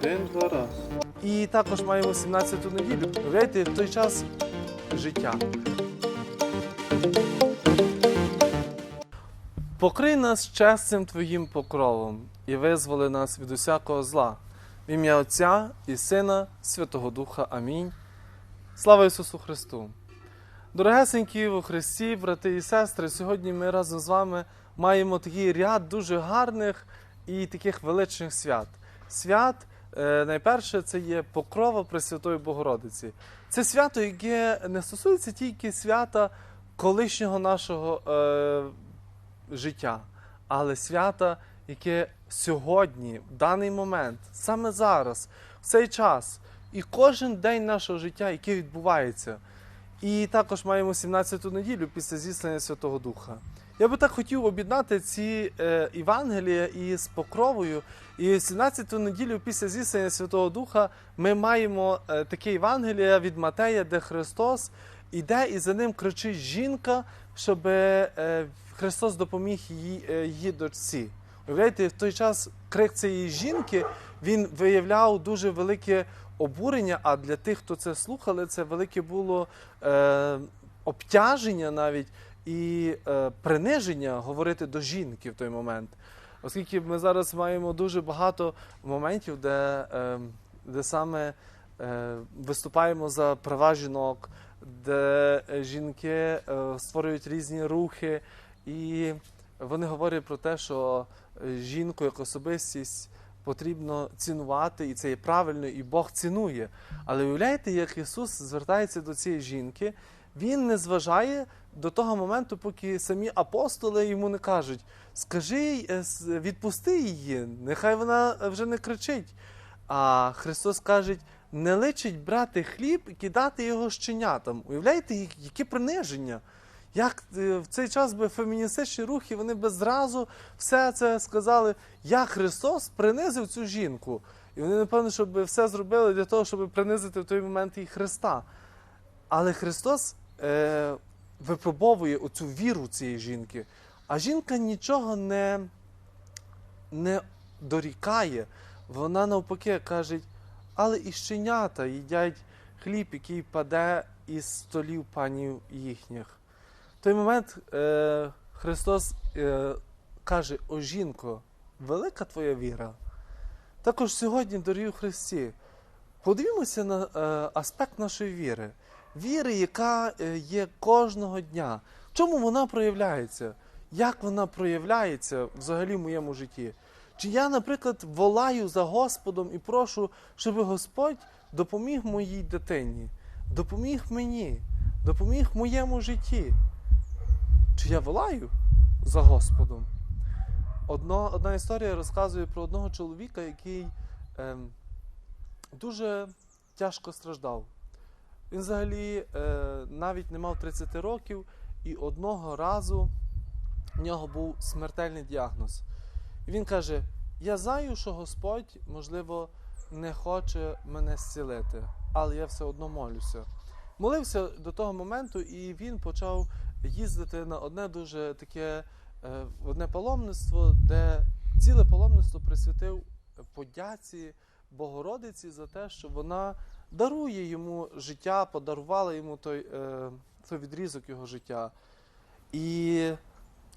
Один-два раз. І також маємо 17-ту неділю. Уявляєте, в той час життя. Покрий нас чесним Твоїм покровом і визволи нас від усякого зла. В ім'я Отця і Сина, Святого Духа. Амінь. Слава Ісусу Христу! Дорогесенькі у Христі, брати і сестри, сьогодні ми разом з вами маємо такий ряд дуже гарних і таких величних свят. Свят, найперше, це є покрова Пресвятої Богородиці. Це свято, яке не стосується тільки свята колишнього нашого е, життя, але свята, яке сьогодні, в даний момент, саме зараз, в цей час, і кожен день нашого життя, який відбувається. І також маємо 17-ту неділю після зіслання Святого Духа. Я би так хотів об'єднати ці е, Євангелія із покровою. І 17-ту неділю після зіслання Святого Духа ми маємо е, таке Євангелія від Матея, де Христос іде і за ним кричить жінка, щоб е, Христос допоміг її, її дочці. Уявляєте, в той час крик цієї жінки він виявляв дуже велике обурення. А для тих, хто це слухали, це велике було е, обтяження навіть і е, приниження говорити до жінки в той момент. Оскільки ми зараз маємо дуже багато моментів, де, е, де саме е, виступаємо за права жінок, де е, жінки е, створюють різні рухи, і вони говорять про те, що е, жінку як особистість потрібно цінувати, і це є правильно, і Бог цінує. Але уявляєте, як Ісус звертається до цієї жінки, Він не зважає до того моменту, поки самі апостоли йому не кажуть: скажи, е, відпусти її, нехай вона вже не кричить. А Христос каже, не личить брати хліб і кидати його щенятам. Уявляєте, я- яке приниження? Як е, в цей час би феміністичні рухи вони би зразу все це сказали, як Христос принизив цю жінку. І вони, напевно, щоб все зробили для того, щоб принизити в той момент і Христа. Але Христос е, випробовує оцю віру цієї жінки, а жінка нічого не, не дорікає. Вона навпаки каже, але і щенята їдять хліб, який паде із столів панів їхніх. В той момент е, Христос е, каже: О жінко, велика твоя віра. Також сьогодні, дорогі Христі, подивімося на е, аспект нашої віри. Віри, яка е, є кожного дня. Чому вона проявляється? Як вона проявляється взагалі в моєму житті? Чи я, наприклад, волаю за Господом і прошу, щоб Господь допоміг моїй дитині, допоміг мені, допоміг моєму житті? Чи я волаю за Господом? Одно, одна історія розказує про одного чоловіка, який ем, дуже тяжко страждав. Він взагалі е, навіть не мав 30 років, і одного разу в нього був смертельний діагноз. І він каже: Я знаю, що Господь, можливо, не хоче мене зцілити, але я все одно молюся. Молився до того моменту, і він почав їздити на одне дуже таке е, одне паломництво, де ціле паломництво присвятив подяці Богородиці за те, що вона дарує йому життя, подарувала йому той, е, той відрізок його життя. І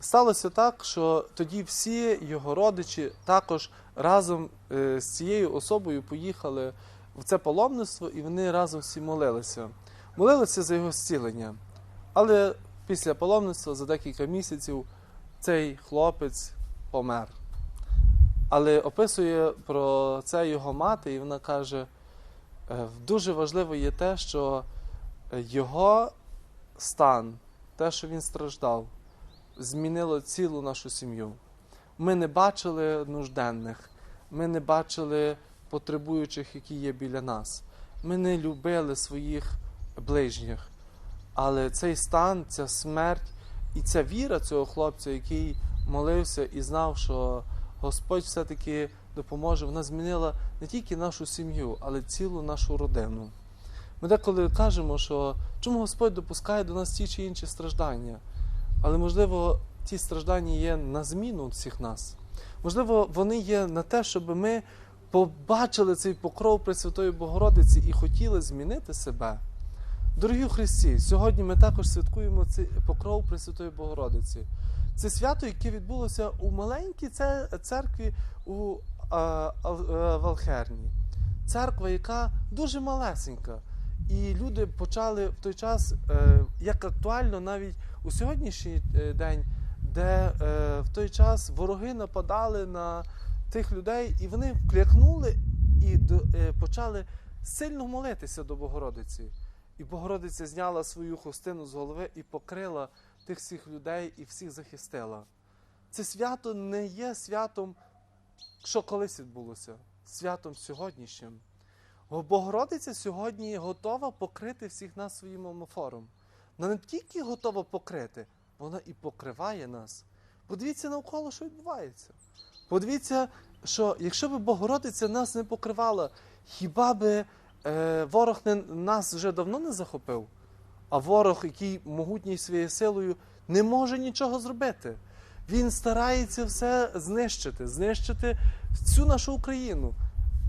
сталося так, що тоді всі його родичі також разом е, з цією особою поїхали в це паломництво, і вони разом всі молилися. Молилися за його зцілення. Але після паломництва за декілька місяців цей хлопець помер. Але описує про це його мати, і вона каже: дуже важливо є те, що його стан, те, що він страждав, змінило цілу нашу сім'ю. Ми не бачили нужденних, ми не бачили потребуючих, які є біля нас. Ми не любили своїх ближніх. Але цей стан, ця смерть і ця віра цього хлопця, який молився і знав, що Господь все-таки допоможе, вона змінила не тільки нашу сім'ю, але цілу нашу родину. Ми деколи кажемо, що чому Господь допускає до нас ті чи інші страждання, але можливо ті страждання є на зміну всіх нас. Можливо, вони є на те, щоб ми побачили цей покров Пресвятої Богородиці і хотіли змінити себе. Дорогі Христі, сьогодні ми також святкуємо цей покров Пресвятої Богородиці. Це свято, яке відбулося у маленькій церкві у Валхерні. Церква, яка дуже малесенька. І люди почали в той час, е, як актуально навіть у сьогоднішній е, день, де е, в той час вороги нападали на тих людей, і вони вклякнули і е, почали сильно молитися до Богородиці. І Богородиця зняла свою хустину з голови і покрила тих всіх людей і всіх захистила. Це свято не є святом, що колись відбулося, святом сьогоднішнім. Бо Богородиця сьогодні готова покрити всіх нас своїм омофором. Вона не тільки готова покрити, вона і покриває нас. Подивіться навколо, що відбувається. Подивіться, що якщо б Богородиця нас не покривала, хіба би е, ворог не, нас вже давно не захопив? А ворог, який могутній своєю силою, не може нічого зробити. Він старається все знищити, знищити всю нашу Україну.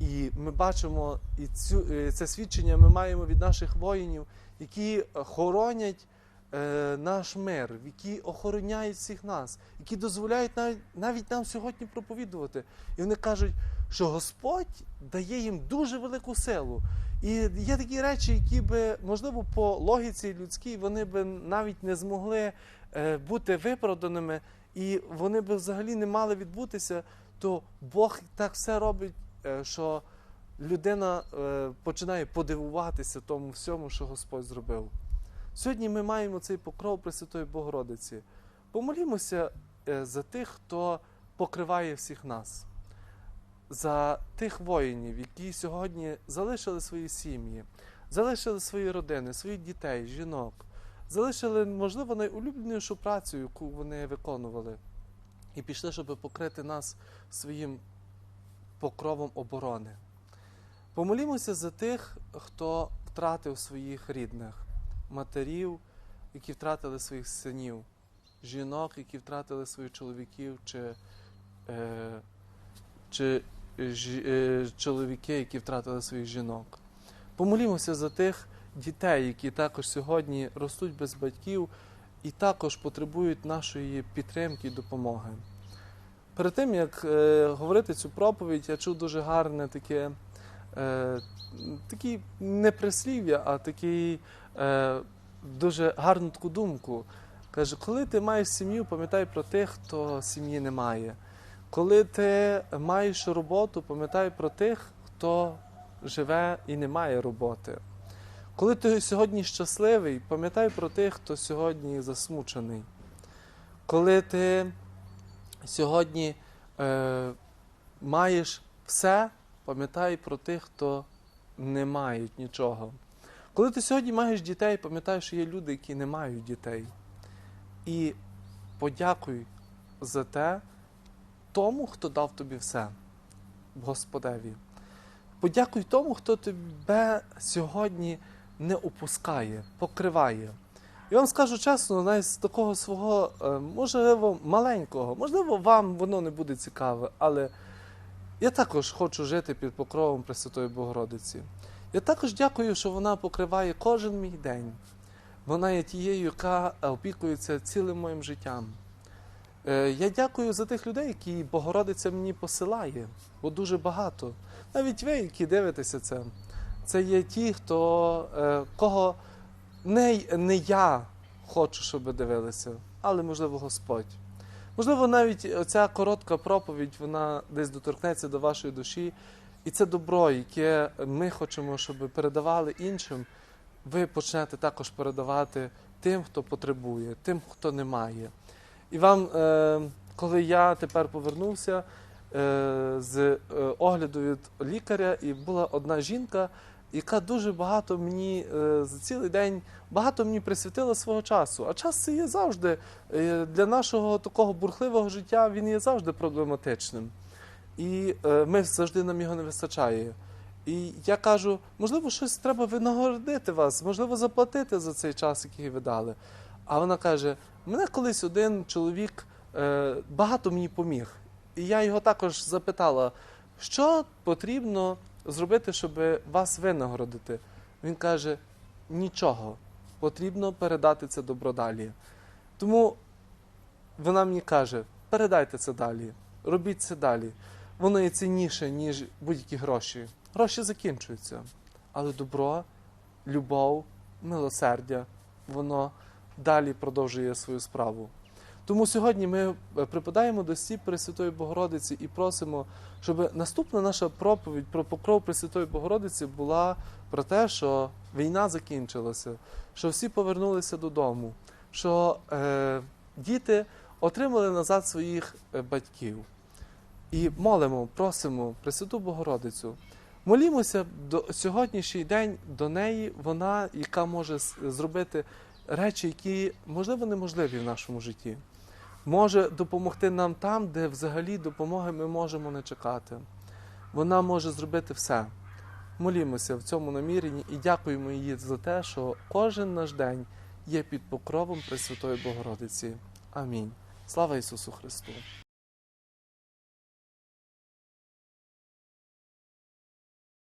І ми бачимо, і цю, е, це свідчення ми маємо від наших воїнів, які хоронять е, наш мир, які охороняють всіх нас, які дозволяють навіть, навіть нам сьогодні проповідувати. І вони кажуть, що Господь дає їм дуже велику силу. І є такі речі, які би, можливо, по логіці людській вони би навіть не змогли е, бути виправданими, і вони би взагалі не мали відбутися, то Бог так все робить, е, що людина е, починає подивуватися тому всьому, що Господь зробив. Сьогодні ми маємо цей покров Пресвятої Богородиці. Помолімося е, за тих, хто покриває всіх нас, за тих воїнів, які сьогодні залишили свої сім'ї, залишили свої родини, своїх дітей, жінок, залишили, можливо, найулюбленішу працю, яку вони виконували, і пішли, щоб покрити нас своїм покровом оборони. Помолімося за тих, хто втратив своїх рідних, матерів, які втратили своїх синів, жінок, які втратили своїх чоловіків, чи, е, чи е, чоловіки, які втратили своїх жінок. Помолімося за тих дітей, які також сьогодні ростуть без батьків і також потребують нашої підтримки і допомоги. Перед тим, як е, говорити цю проповідь, я чув дуже гарне таке, е, такі не прислів'я, а такий е, дуже гарну таку думку. Каже, коли ти маєш сім'ю, пам'ятай про тих, хто сім'ї не має. Коли ти маєш роботу, пам'ятай про тих, хто живе і не має роботи. Коли ти сьогодні щасливий, пам'ятай про тих, хто сьогодні засмучений. Коли ти сьогодні е, маєш все, пам'ятай про тих, хто не мають нічого. Коли ти сьогодні маєш дітей, пам'ятай, що є люди, які не мають дітей. І подякуй за те тому, хто дав тобі все, Господеві. Подякуй тому, хто тебе сьогодні не опускає, покриває. І вам скажу чесно, навіть з такого свого, е, можливо, маленького, можливо, вам воно не буде цікаве, але я також хочу жити під покровом Пресвятої Богородиці. Я також дякую, що вона покриває кожен мій день. Вона є тією, яка опікується цілим моїм життям. Е, Я дякую за тих людей, які Богородиця мені посилає, бо дуже багато. Навіть ви, які дивитеся це, це є ті, хто е, кого не, не я хочу, щоб дивилися, але можливо Господь. Можливо, навіть оця коротка проповідь вона десь доторкнеться до вашої душі, і це добро, яке ми хочемо, щоб передавали іншим. Ви почнете також передавати тим, хто потребує, тим, хто не має. І вам, е, коли я тепер повернувся з е, огляду від лікаря, і була одна жінка, яка дуже багато мені е, за цілий день багато мені присвятила свого часу. А час це є завжди е, для нашого такого бурхливого життя, він є завжди проблематичним. І е, ми завжди нам його не вистачає. І я кажу, можливо, щось треба винагородити вас, можливо, заплатити за цей час, який ви дали. А вона каже: мене колись один чоловік е, багато мені поміг. І я його також запитала, що потрібно зробити, щоб вас винагородити? Він каже: нічого, потрібно передати це добро далі. Тому вона мені каже: передайте це далі, робіть це далі. Воно є цінніше, ніж будь-які гроші. Гроші закінчуються, але добро, любов, милосердя, воно далі продовжує свою справу. Тому сьогодні ми е, припадаємо до стіп Пресвятої Богородиці і просимо, щоб наступна наша проповідь про покров Пресвятої Богородиці була про те, що війна закінчилася, що всі повернулися додому, що е, діти отримали назад своїх е, батьків. І молимо, просимо Пресвяту Богородицю. Молімося до сьогоднішній день до неї, вона, яка може зробити речі, які можливо неможливі в нашому житті. Може допомогти нам там, де взагалі допомоги ми можемо не чекати. Вона може зробити все. Молімося в цьому наміренні і дякуємо їй за те, що кожен наш день є під покровом Пресвятої Богородиці. Амінь. Слава Ісусу Христу!